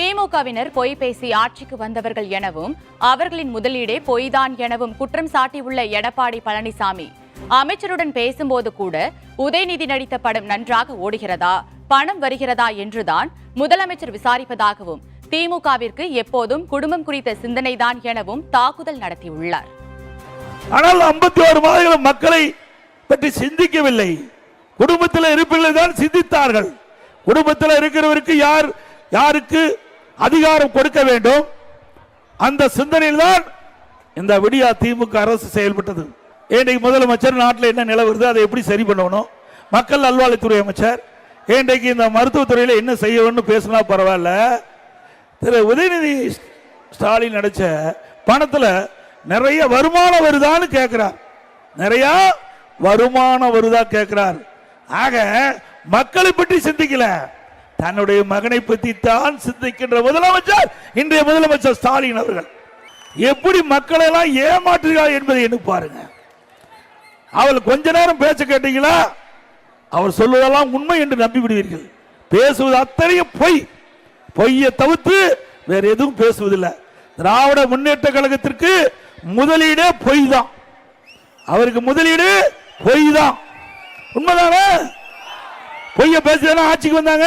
திமுகவினர் பொய் பேசி ஆட்சிக்கு வந்தவர்கள் எனவும் அவர்களின் முதலீடே பொய்தான் எனவும் குற்றம் சாட்டியுள்ள எடப்பாடி பழனிசாமி. அமைச்சருடன் பேசும்போது கூட உதயநிதி நடித்த படம் நன்றாக ஓடுகிறதா பணம் வருகிறதா என்றுதான் முதலமைச்சர் விசாரிப்பதாகவும் திமுகவிற்கு எப்போதும் குடும்பம் குறித்த சிந்தனைதான் எனவும் தாக்குதல் நடத்தியுள்ளார். ஆனால் 51 மாதங்களும் மக்களை பற்றி சிந்திக்கவில்லை. குடும்பத்தில் இருப்பவர்கள் தான் சிந்தித்தார்கள். குடும்பத்தில் இருக்கிறவருக்கு யார் யாருக்கு அதிகாரம் கொடுக்க வேண்டும். அந்த சிந்தனையில் தான் இந்த விடியா திமுக அரசு செயல்பட்டது. இன்றைக்கு முதலமைச்சர் நாட்டில் என்ன நிலவருது அதை எப்படி சரி பண்ணணும்? மக்கள் நல்வாழ்வுத்துறை அமைச்சர் இன்றைக்கு இந்த மருத்துவத்துறையில் என்ன செய்யணும்னு பேசினா பரவாயில்ல. திரு உதயநிதி ஸ்டாலின் நடிச்ச பணத்தில் நிறைய வருமானம் வருதான்னு கேட்கிறார் நிறைய வருமானம் வருதா கேட்கிறார் ஆக மக்களை பற்றி சிந்திக்கல. தன்னுடைய மகனை பற்றி தான் சிந்திக்கின்ற முதலமைச்சர் இன்றைய முதலமைச்சர் ஸ்டாலின் அவர்கள். எப்படி மக்களை எல்லாம் ஏமாற்றுகிறார் என்பதை எண்ணி பாருங்க. அவள் கொஞ்ச நேரம் பேச்ச கேட்டீங்களா? அவர் சொல்வதெல்லாம் உண்மை என்று நம்பி விடுவீர்கள் பேசுவது அத்தனையும் பொய். பொய்யை தவிர்த்து வேற எதுவும் பேசுவதில்லை. திராவிட முன்னேற்ற கழகத்திற்கு முதலீடே பொய் தான் அவருக்கு முதலீடு பொய் தான் உண்மைதானே? பொய்ய பேசிதானே ஆட்சிக்கு வந்தாங்க.